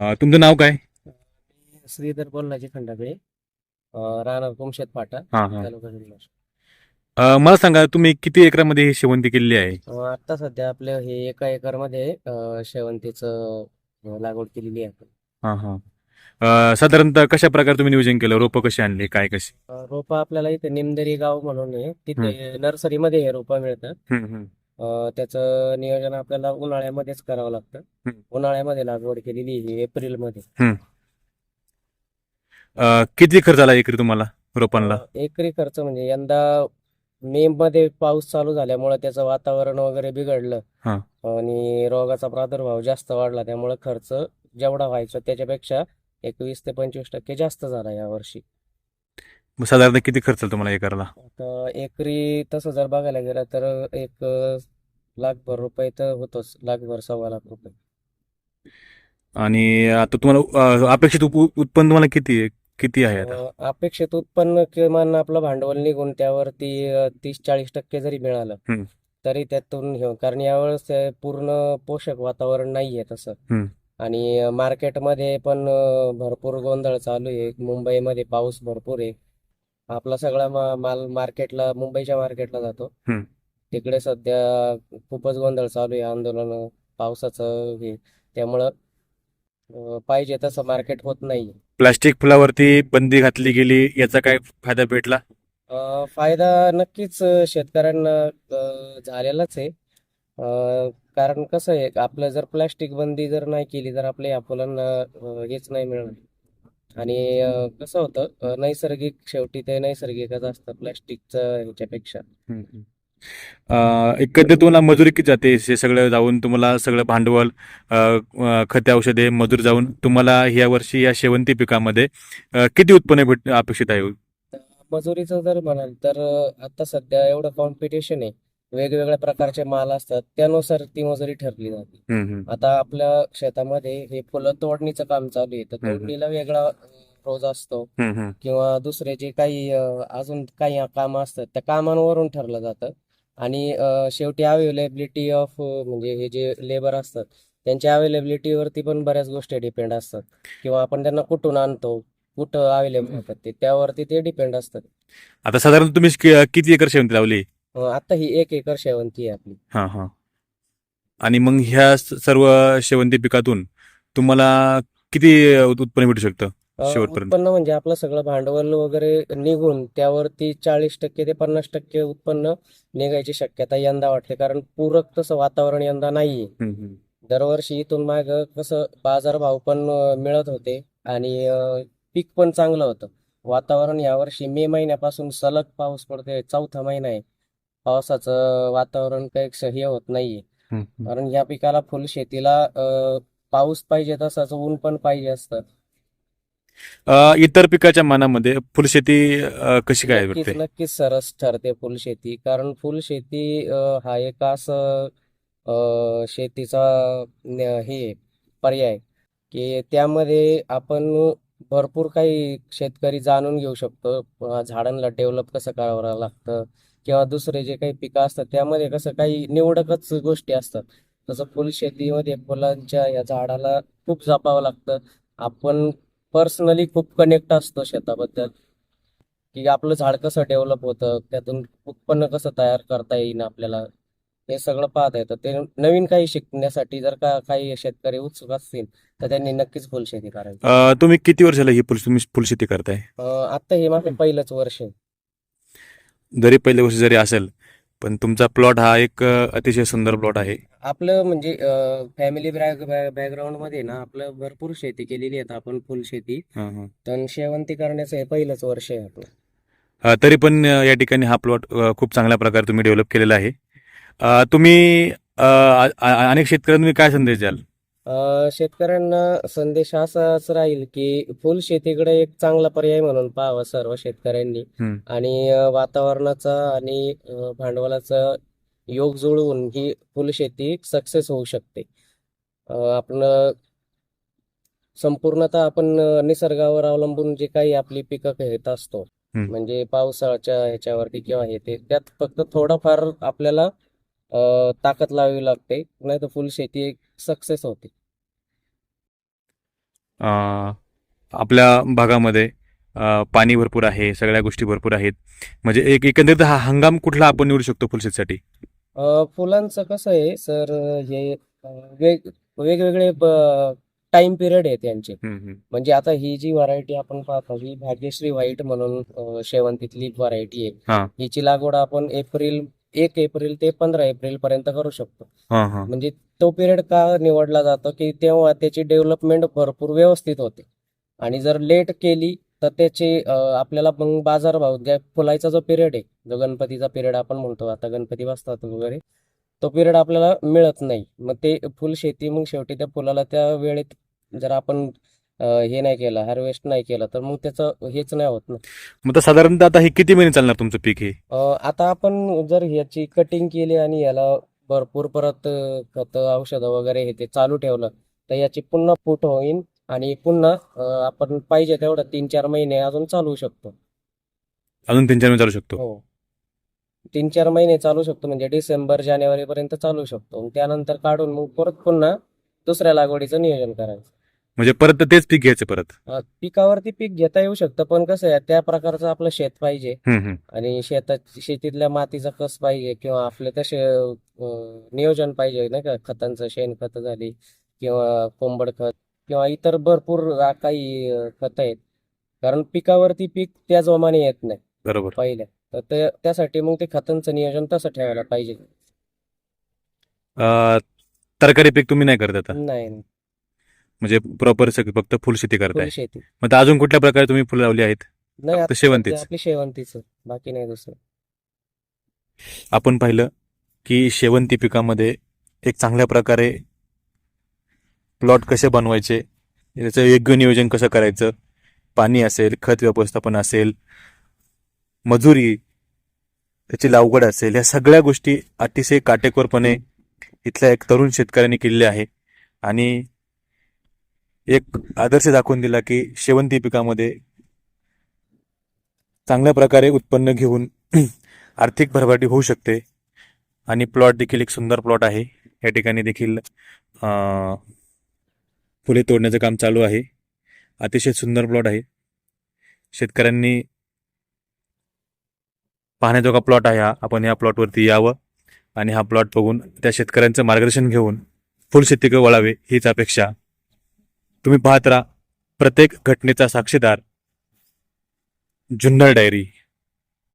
अं, तुमचं नाव काय? श्रीधर बोलण्याचे खंडागळे अं, राहणार कुमशेत फाटा हा हा. तालुका जिल्हा अं, मला सांगा तुम्ही किती एकरामध्ये ही शेवंती केलेली आहे? अं, आता सध्या आपलं हे एका एकरमध्ये अं, शेवंतीचं अं, लागवड केलेली आहे. आपण. हा हा. अं, साधारणतः कशा प्रकारे तुम्ही नियोजन केलं? रोपं कशी आणली? काय कशी? अं, रोपं आपल्याला इथे निमदरी गाव म्हणून आहे. तिथे नर्सरीमध्ये हे रोपं मिळतात. हम्म, हम्म. अं, त्याचं नियोजन आपल्याला उन्हाळ्यामध्येच करावं लागतं. हम्म. उन्हाळ्यामध्ये लागवड केलेली ही एप्रिलमध्ये. अं, किती खर्च आला एकरी तुम्हाला रोपांना? एकरी खर्च म्हणजे यंदा मे मध्ये पाऊस चालू झाल्यामुळे त्याचं वातावरण वगैरे बिघडलं. हा. आणि रोगाचा प्रादुर्भाव जास्त वाढला त्यामुळे खर्च जेवढा व्हायचा त्याच्यापेक्षा एक वीस ते पंचवीस टक्के जास्त झाला या वर्षी. मग साधारणतः किती खर्च आला तुम्हाला एकरला? आता एकरी तसं जर बघायला गेलं तर एक लाखभर रुपये तर होतोच. लाखभर सव्वा लाख रुपये. आणि आता तुम्हाला अं, अपेक्षित उप- उत्पन्न तुम्हाला किती आहे? किती आहे आता? अं, अपेक्षित उत्पन्न किमान आपलं भांडवल निघून त्यावरती तीस चाळीस टक्के जरी मिळालं. तरी त्यातून कारण यावेळेस ते पूर्ण पोषक वातावरण नाहीये तसं. आणि मार्केटमध्ये पण अं, भरपूर गोंधळ चालू आहे. मुंबईमध्ये पाऊस भरपूर आहे. आपला सगळा मा- माल मार्केटला मुंबईच्या मार्केटला जातो. हम्म. तिकडे सध्या खूपच गोंधळ चालू आहे आंदोलन पावसाचं हे. त्यामुळं अं, पाहिजे तसं मार्केट होत नाहीये. प्लास्टिक फुलावरती बंदी घातली गेली याचा काय फायदा भेटला? अ, फायदा नक्कीच अ, शेतकऱ्यांना अ, झालेलाच आहे. अ, कारण कसं आहे आपलं जर प्लॅस्टिक बंदी जर नाही केली तर आपल्या या फुलांना अ, हेच नाही मिळणार. आणि अ, कसं होतं अ, नैसर्गिक शेवटी ते नैसर्गिकच असतं प्लॅस्टिकचं ह्याच्यापेक्षा. अं, एकंदरीत तुम्हाला मजुरी किती जाते? हे सगळं जाऊन तुम्हाला सगळं भांडवल अं, अं, खते औषधे मजूर जाऊन तुम्हाला या वर्षी या शेवंती पिकामध्ये अं, किती उत्पन्न भेट अपेक्षित आहे? मजुरीचं जर म्हणाल तर अ, आता सध्या एवढं कॉम्पिटिशन आहे. वेगवेगळ्या प्रकारचे माल असतात त्यानुसार ती मजुरी ठरली जाते हम्म, हम्म. आता आपल्या शेतामध्ये हे फुलं तोडणीचं काम चालू आहे तर हम्म. तोडणीला वेगळा अ, रोज असतो हम्म, हम्म. किंवा दुसरे जे काही अ, अजून काही कामं असतात त्या कामांवरून ठरलं जातं आणि अ, शेवटी अवेलेबिलिटी ऑफ म्हणजे हे जे लेबर असतात त्यांच्या अवेलेबिलिटीवरती पण बऱ्याच गोष्टी डिपेंड असतात किंवा आपण त्यांना कुठून आणतो कुठं अवेलेबल होतात ते त्यावरती ते डिपेंड असतात आता साधारण तुम्ही कि- किती एकर शेवंती लावली आता ही एक एकर शेवंती आहे आपली. हा हा. आणि मग ह्या स- सर्व शेवंती पिकातून तुम्हाला किती उत- उत्पन्न भेटू शकतं अ, शेवटपर्यंत? उत्पन्न म्हणजे आपलं सगळं भांडवल वगैरे निघून त्यावरती चाळीस टक्के ते पन्नास टक्के उत्पन्न निघायची शक्यता यंदा वाटते. कारण पूरक तसं वातावरण यंदा नाहीये. हम्म, हम्म. दरवर्षी इथून माग कसं बाजारभाव पण अ, मिळत होते आणि अ, पीक पण चांगलं होतं. वातावरण यावर्षी मे महिन्यापासून सलग पाऊस पडतोय चौथा महिना आहे. पावसाचं वातावरण काही हे होत नाहीये. हम्म. कारण या पिकाला फुलशेतीला अ, पाऊस पाहिजे तसाच ऊन पण पाहिजे असतं. अ, इतर पिकाच्या मानामध्ये फुलशेती अ, कशी काय नक्कीच नक्कीच सरस ठरते फुलशेती कारण फुलशेती अ, हा एक असं अ, शेतीचा न- हे आहे, पर्याय की त्यामध्ये आपण भरपूर काही शेतकरी जाणून घेऊ शकतो. अ, झाडांना डेव्हलप कसं करावं लागतं? किंवा दुसरे जे काही पिकं असतात त्यामध्ये कसं काही निवडकच गोष्टी असतात. तसं फुलशेतीमध्ये फुलांच्या या झाडाला खूप जपावं लागतं. आपण पर्सनली खूप कनेक्ट असतो शेताबद्दल. की आपलं झाड कसं डेव्हलप होतं त्यातून उत्पन्न कसं तयार करता येईल आपल्याला हे सगळं पाहता येतं. ते नवीन काही शिकण्यासाठी जर का काही शेतकरी उत्सुक असतील तर त्यांनी नक्कीच फुलशेती करावी. तुम्ही किती वर्ष झालं ही फुल तुम्ही फुलशेती करताय? आता हे माझं पहिलंच वर्ष आहे. जरी पहिल्या वर्षी जरी असेल पण तुमचा प्लॉट हा एक अतिशय सुंदर प्लॉट आहे. आपलं म्हणजे फॅमिली बॅकग्राऊंडमध्ये ना आपलं भरपूर शेती केलेली आहे आपण फुलशेती हा, हा. तर शेवंती करण्याचं हे पहिलंच वर्ष आहे आपलं. तरी पण या ठिकाणी हा प्लॉट खूप चांगल्या प्रकारे तुम्ही डेव्हलप केलेला आहे. तुम्ही अनेक शेतकऱ्यांना तुम्ही काय संदेश द्याल? शेतकऱ्यांना संदेश असाच राहील की फुलशेतीकडे एक चांगला पर्याय म्हणून पाहावं सर्व शेतकऱ्यांनी. आणि वातावरणाचा आणि भांडवलाचा योग जुळवून ही फुलशेती सक्सेस होऊ शकते आपण संपूर्णतः आपण निसर्गावर अवलंबून जे काही आपली पिकं घेत असतो. म्हणजे पावसाळ्याच्या ह्याच्यावरती किंवा हे ते त्यात फक्त थोडंफार आपल्याला ताकद लावावी लागते नाही तर फुलशेती एक सक्सेस होते आपल्या भागामध्ये पाणी भरपूर आहे सगळ्या गोष्टी भरपूर आहेत. म्हणजे एक एकंदरीत हा हंगाम कुठला आपण निवडू शकतो फुलशेतीसाठी अ, फुलांचं कसं आहे सर हे वेग वेगवेगळे टाइम पिरियड आहेत यांचे. म्हणजे आता ही जी व्हरायटी आपण पाहतो ही भाग्यश्री व्हाईट म्हणून शेवंतीतली व्हरायटी. आहे. हिची लागवड आपण एप्रिल एक एप्रिल ते पंधरा एप्रिल पर्यंत करू शकतो. हा हा. म्हणजे तो पिरियड का निवडला जातो की तेव्हा त्याची डेव्हलपमेंट भरपूर व्यवस्थित होते. आणि जर लेट केली तर त्याचे अ, आपल्याला मग बाजारभाव ज्या फुलायचा जो पिरियड आहे जो गणपतीचा पिरियड आपण म्हणतो आता गणपती बसतात वगैरे तो पिरियड आपल्याला मिळत नाही. मग ते फुल शेती मग शेवटी त्या फुलाला त्या वेळेत जर आपण हे नाही केलं हार्वेस्ट नाही केलं तर मग त्याचं हेच नाही होत ना. मग साधारणतः आता हे किती महिने चालणार तुमचं पीक हे? अ, आता आपण जर ह्याची कटिंग केली आणि याला भरपूर परत खत औषधं वगैरे हे ते चालू ठेवलं तर याची पुन्हा फूट होईल आणि पुन्हा अ, आपण पाहिजे तेवढं तीन चार महिने अजून चालवू शकतो. अजून तीन चार महिने चालू शकतो? हो. तीन चार महिने चालू शकतो म्हणजे डिसेंबर जानेवारी पर्यंत चालू शकतो. आणि त्यानंतर काढून मग परत पुन्हा दुसऱ्या लागवडीचं नियोजन करायचं. म्हणजे परत तेच पीक घ्यायचं परत. पिकावरती पीक घेता येऊ शकतं पण कसं आहे त्या प्रकारचं आपलं शेत पाहिजे. हम्म, हम्म. आणि शेतात शेतीतल्या मातीचा कस पाहिजे किंवा आपले तसे अ, नियोजन पाहिजे नाही का? खतांचं शेणखत झाली किंवा कोंबड खत किंवा इतर भरपूर काही खत आहेत. कारण पिकावरती पीक त्या जोमाने येत नाही. बरोबर. पहिल्या. तर ते त्यासाठी मग ते खतांचं नियोजन तसं ठेवायला पाहिजे. अं, तरकारी पीक तुम्ही नाही करत आता? नाही. म्हणजे प्रॉपर सगळं फक्त फुलशेती करताय. फुल शेती. मग आता अजून कुठल्या प्रकारे तुम्ही फुलं लावली आहेत? नाही फक्त आता शेवंतीच. सध्या आपली शेवंतीच बाकी नाही दुसरं. आपण पाहिलं की शेवंती पिकामध्ये एक चांगल्या प्रकारे प्लॉट कसे बनवायचे त्याचं योग्य नियोजन कसं करायचं पाणी असेल खत व्यवस्थापन असेल मजुरी त्याची लागवड असेल या सगळ्या गोष्टी अतिशय काटेकोरपणे इथल्या एक तरुण शेतकऱ्यांनी केलेल्या आहे. आणि एक आदर्श दाखवून दिला की शेवंती पिकामध्ये चांगल्या प्रकारे उत्पन्न घेऊन आर्थिक भरभाटी होऊ शकते. आणि प्लॉट देखील एक सुंदर प्लॉट आहे. या ठिकाणी देखील फुले तोडण्याचं काम चालू आहे. अतिशय सुंदर प्लॉट आहे. शेतकऱ्यांनी पाहण्याजोगा प्लॉट आहे हा. आपण या प्लॉटवरती यावं आणि हा प्लॉट बघून त्या शेतकऱ्यांचं मार्गदर्शन घेऊन फुलशेतीकडे वळावे हीच अपेक्षा तुम्ही पाहत राहा. प्रत्येक घटनेचा साक्षीदार जुन्नर डायरी.